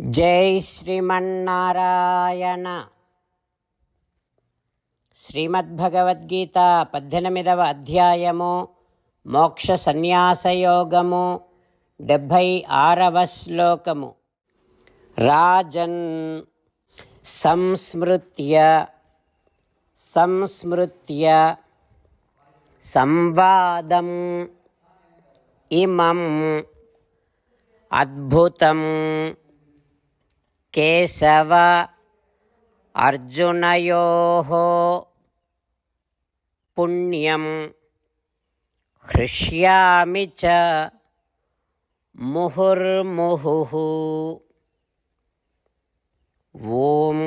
జై శ్రీమన్నారాయణ. శ్రీమద్భగవద్గీత పద్దెనిమిదవ అధ్యాయము మోక్ష సన్యాసయోగము డెబ్భై ఆరవ శ్లోకము. రాజన్ సంస్మృత్య సంస్మృత్య సంవాదం ఇమం అద్భుతం కేశవ అర్జునయోः పుణ్యం హృష్యామి చ ముహుర్ముహుః. ఓం.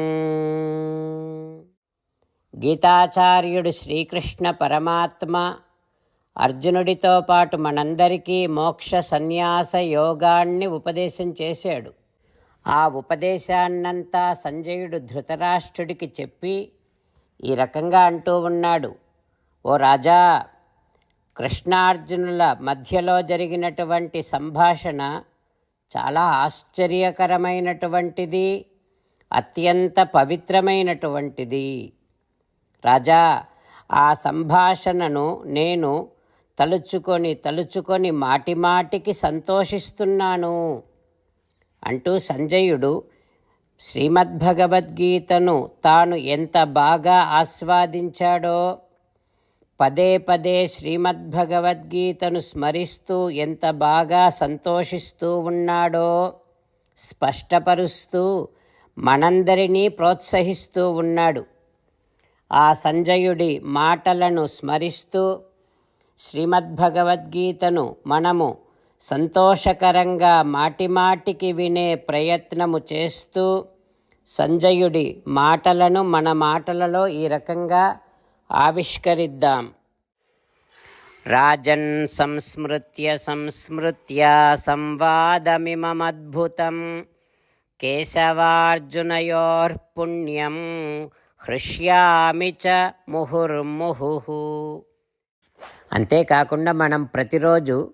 గీతాచార్యుడు శ్రీకృష్ణ పరమాత్మ అర్జునుడితో పాటు మనందరికీ మోక్ష సన్యాస యోగాన్ని ఉపదేశం చేశాడు. ఆ ఉపదేశాన్నంతా సంజయుడు ధృతరాష్ట్రుడికి చెప్పి ఈ రకంగా అంటూ ఉన్నాడు. ఓ రాజా కృష్ణార్జునుల మధ్యలో జరిగినటువంటి సంభాషణ చాలా ఆశ్చర్యకరమైనటువంటిది అత్యంత పవిత్రమైనటువంటిది. రాజా ఆ సంభాషణను నేను తలుచుకొని తలుచుకొని మాటిమాటికి సంతోషిస్తున్నాను. అంటూ సంజయుడు శ్రీమద్భగవద్గీతను తాను ఎంత బాగా ఆస్వాదించాడో పదే పదే శ్రీమద్భగవద్గీతను స్మరిస్తూ ఎంత బాగా సంతోషిస్తూ ఉన్నాడో స్పష్టపరుస్తూ మనందరినీ ప్రోత్సహిస్తూ ఉన్నాడు. ఆ సంజయుడి మాటలను స్మరిస్తూ శ్రీమద్భగవద్గీతను మనము సంతోషకరంగా మాటిమాటికి వినే ప్రయత్నము చేస్తూ సంజయుడి మాటలను మన మాటలలో ఈ రకంగా ఆవిష్కరిద్దాం. రాజన్ సంస్మృత్య సంస్మృత్య సంవాదమిమద్భుతం కేశవార్జునయోర్పుణ్యం హృష్యామి చ ముహుర్ముహు అంతేకాకుండా మనం ప్రతిరోజు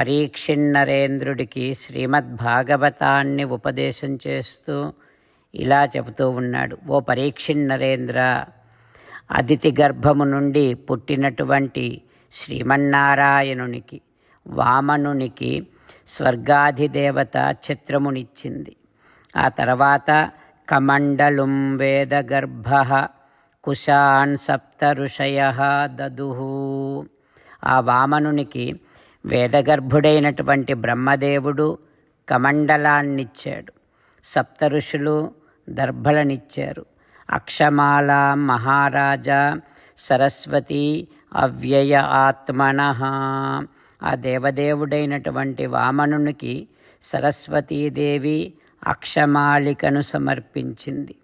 పరీక్షిణ్ణరేంద్రుడికి శ్రీమద్భాగవతాన్ని ఉపదేశం చేస్తూ ఇలా చెబుతూ ఉన్నాడు. ఓ పరీక్షిణ్ణరేంద్ర అదితి గర్భము నుండి పుట్టినటువంటి శ్రీమన్నారాయణునికి వామనునికి స్వర్గాధిదేవత చిత్రమునిచ్చింది ఆ తర్వాత కమండలుం వేదగర్భ కుశాన్ సప్త ఋషయ దదుహు ఆ వామనునికి వేదగర్భుడైనటువంటి బ్రహ్మదేవుడు కమండలాన్నిచ్చాడు. సప్తఋషులు దర్భలనిచ్చారు. అక్షమాల మహారాజా సరస్వతి అవ్యయ ఆత్మన. ఆ దేవదేవుడైనటువంటి వామనునికి సరస్వతీదేవి అక్షమాలికను సమర్పించింది.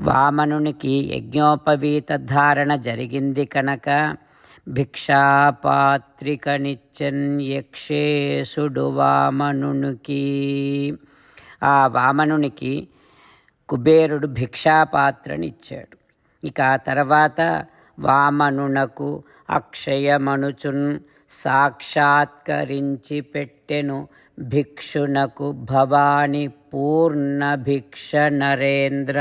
వామనునికి యజ్ఞోపవీత ధారణ జరిగింది కనుక భిక్షాపాత్రికనిచ్చన్ యక్షేసుడు వామనునికి ఆ వామనునికి కుబేరుడు భిక్షాపాత్రనిచ్చాడు. ఇక ఆ తర్వాత వామనునకు అక్షయమనుచున్ సాక్షాత్కరించి పెట్టెను భిక్షునకు భవాని పూర్ణ భిక్ష నరేంద్ర.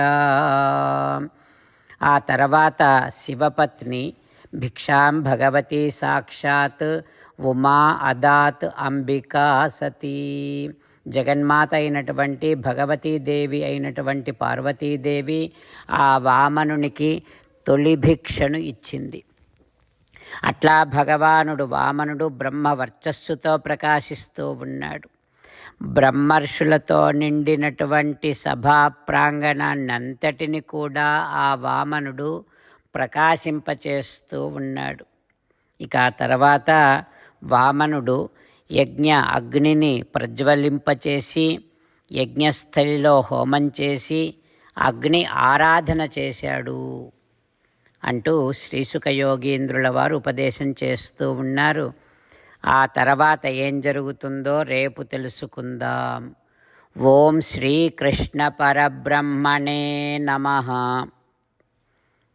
ఆ తర్వాత శివపత్ని భిక్షాం భగవతి సాక్షాత్ ఉమా అదాత్ అంబికా సతీ. జగన్మాత అయినటువంటి భగవతీదేవి అయినటువంటి పార్వతీదేవి ఆ వామనునికి తొలి భిక్షను ఇచ్చింది. అట్లా భగవానుడు వామనుడు బ్రహ్మ వర్చస్సుతో ప్రకాశిస్తూ ఉన్నాడు. బ్రహ్మర్షులతో నిండినటువంటి సభా ప్రాంగణాన్నంతటిని కూడా ఆ వామనుడు ప్రకాశింపచేస్తూ ఉన్నాడు. ఇక ఆ తర్వాత వామనుడు యజ్ఞ అగ్నిని ప్రజ్వలింపచేసి యజ్ఞస్థలిలో హోమం చేసి అగ్ని ఆరాధన చేశాడు అంటూ శ్రీసుఖ యోగీంద్రుల వారు ఉపదేశం చేస్తూ ఉన్నారు. ఆ తర్వాత ఏం జరుగుతుందో రేపు తెలుసుకుందాం. ఓం శ్రీకృష్ణ పరబ్రహ్మణే నమ.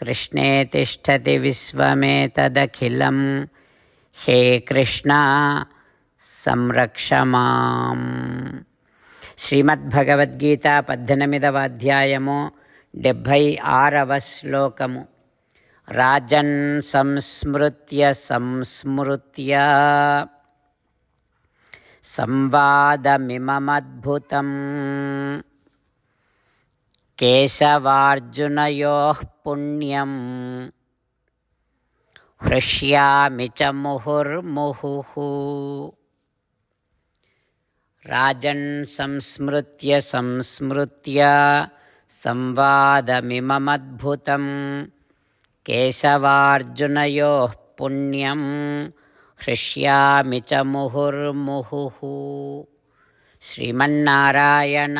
कृष्णे तिष्ठति विश्वमेतदखिलं हे कृष्ण సంరక్ష మాం శ్రీమద్భగవద్గీత పద్దెనిమిదవ అధ్యాయము డెబ్భై ఆరవ శ్లోకము రాజన్ సంస్మృత్య సంస్మృత్య సంవాదమిమమద్భుతం కేశవార్జునయో పుణ్యం హృష్యామి చ ముహుర్ముహుః రాజన్ సంస్మృత్య సంస్మృత్య సంవాదమిమమద్భుతం కేశవార్జునయో పుణ్యం హృష్యామి చ ముహుర్ముహుః శ్రీమన్నారాయణ